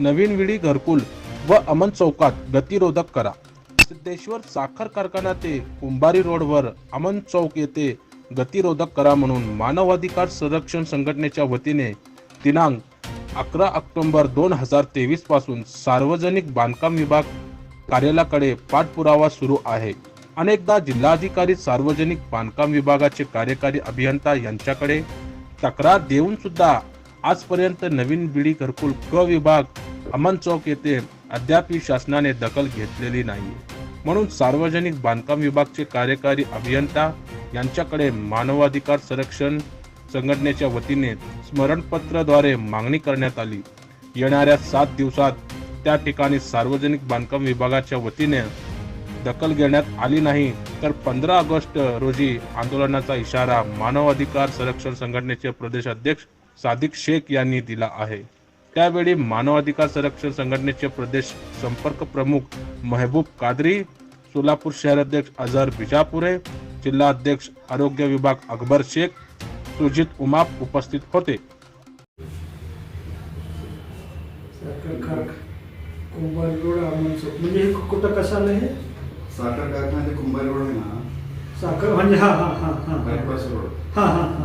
नवीन विडी घरकुल व अमन चौकात गतिरोधक करा. सिद्धेश्वर साखर कारखाना ते कुंभारी रोडवर अमन चौक येथे गतिरोधक करा म्हणून मानवाधिकार संरक्षण संघटनेच्या वतीने दिनांक अकरा ऑक्टोंबर दोन हजार तेवीसपासून सार्वजनिक बांधकाम विभाग कार्यालयाकडे पाठपुरावा सुरू आहे. अनेकदा जिल्हाधिकारी सार्वजनिक बांधकाम विभागाचे कार्यकारी अभियंता यांच्याकडे तक्रार देऊन सुद्धा आजपर्यंत नवीन बिडी घरकुल क विभाग अमन चौक येथे अद्यापही शासनाने दखल घेतलेली नाही म्हणून सार्वजनिक बांधकाम विभागचे कार्यकारी अभियंता यांच्याकडे मानवाधिकार संरक्षण संघटनेच्या वतीने स्मरणपत्राद्वारे मागणी करण्यात आली. येणाऱ्या सात दिवसात त्या ठिकाणी सार्वजनिक बांधकाम विभागाच्या वतीने दखल घेण्यात आली नाही तर पंधरा ऑगस्ट रोजी आंदोलनाचा इशारा मानवाधिकार संरक्षण संघटनेचे प्रदेशाध्यक्ष सादिक शेख यांनी दिला आहे. त्यावेळी मानवाधिकार संरक्षण संघटनेचे प्रदेश संपर्क प्रमुख महबूब कादरी सोलापूर शहराध्यक्ष अझहर बिजापुरे जिल्हाध्यक्ष आरोग्य विभाग अकबर शेख सुजित उमाप उपस्थित होते. म्हणजे हे कुठं हे? साखर कारखाना ते कुंभार रोड आहे ना. साखर म्हणजे हा हा हा हा. बायपास रोड हा हा हा.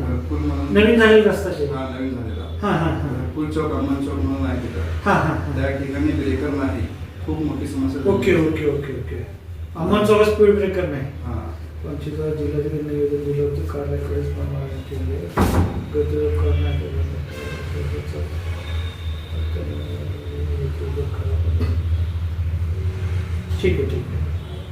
नवीन झालेला रस्ता हा नवीन झालेला. हा हा हा. घरकुल चौक अमन चौक म्हणून आहे तिथं हा हा हा त्या ठिकाणी ब्रेकर नाही खूप मोठी समस्या. Okay okay okay okay Aman Chowk speed breaker नाही हा पंचवीस जिल्ह्यातील निवेदन दिलं होतं कार्यालयाकडेच पण मागणी केली गतिरोध करण्यात ठीक आहे ठीक आहे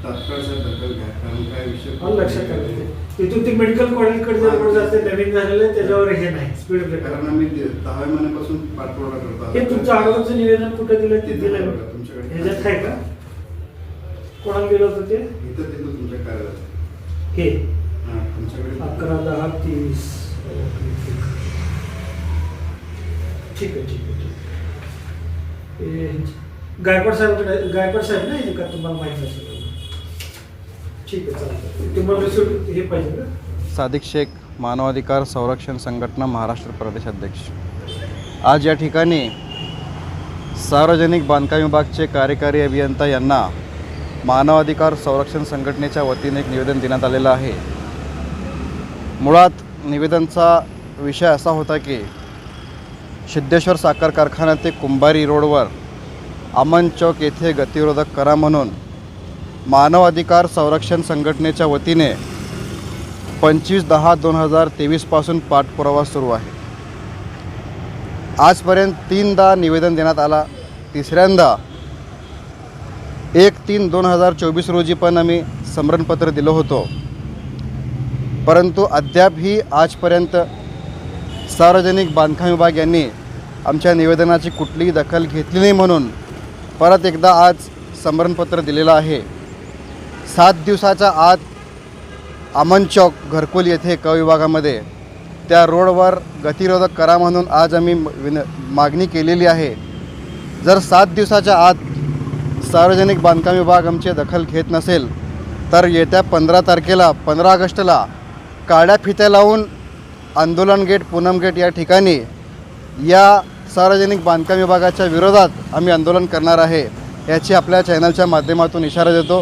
तात्काळ सर दखल घ्या कारण काय विषय मला लक्षात आलं ते तिथून ते मेडिकल कॉलेजकडे जे रोड जाते नवीन झालेलं आहे त्याच्यावर हे नाही स्पीड ब्रेकर कारण आम्ही ते दहा महिन्यापासून पाठपुरावा करतो हे तुमचं अगोदरचं निवेदन कुठे दिलं? ते दिलं बघा, तुमच्याकडे. ह्याच्यात आहे का? कोणाला दिलं होतं ते? इथं तिथं तुमच्या कार्यालयात. हे. हा तुमच्याकडे. अकरा दहा तीस. ओके. ठीक आहे ठीक आहे ठीक आहे. हे गायकवाड साहेबकडे गायकवाड साहेब नाही का? तुम्हाला माहिती असेल. ठीक आहे चालतं तुम्हाला हे पाहिजे सादिक शेख मानवाधिकार संरक्षण संघटना महाराष्ट्र प्रदेश अध्यक्ष. आज या ठिकाणी सार्वजनिक बांधकाम विभागचे कार्यकारी अभियंता यांना मानवाधिकार संरक्षण संघटनेच्या वतीने एक निवेदन देण्यात आलेलं आहे. मुळात निवेदनचा विषय असा होता की सिद्धेश्वर साखर कारखाना ते कुंभारी रोडवर अमन चौक येथे गतिरोधक करा म्हणून मानवाधिकार संरक्षण संघटनेच्या वतीने पंचवीस दहा दोन हजार तेवीसपासून पाठपुरावा सुरू आहे. आजपर्यंत तीनदा निवेदन देण्यात आला. तिसऱ्यांदा एक तीन दोन हजार चोवीस रोजी पण आम्ही समरणपत्र दिलं होतो. परंतु अद्यापही आजपर्यंत सार्वजनिक बांधकाम विभाग यांनी आमच्या निवेदनाची कुठलीही दखल घेतली नाही म्हणून परत एकदा आज समरणपत्र दिलेलं आहे. सात दिवसाच्या आत अमन चौक घरकुल येथे क विभागामध्ये त्या रोडवर गतिरोधक करा म्हणून आज आम्ही विन मागणी केलेली आहे. जर सात दिवसाच्या आत सार्वजनिक बांधकाम विभाग आमची दखल घेत नसेल तर येत्या पंधरा तारखेला पंधरा ऑगस्टला काड्या फित्या लावून आंदोलन गेट पूनम गेट या ठिकाणी या सार्वजनिक बांधकाम विभागाच्या विरोधात आम्ही आंदोलन करणार आहे याची आपल्या चॅनलच्या माध्यमातून इशारा देतो.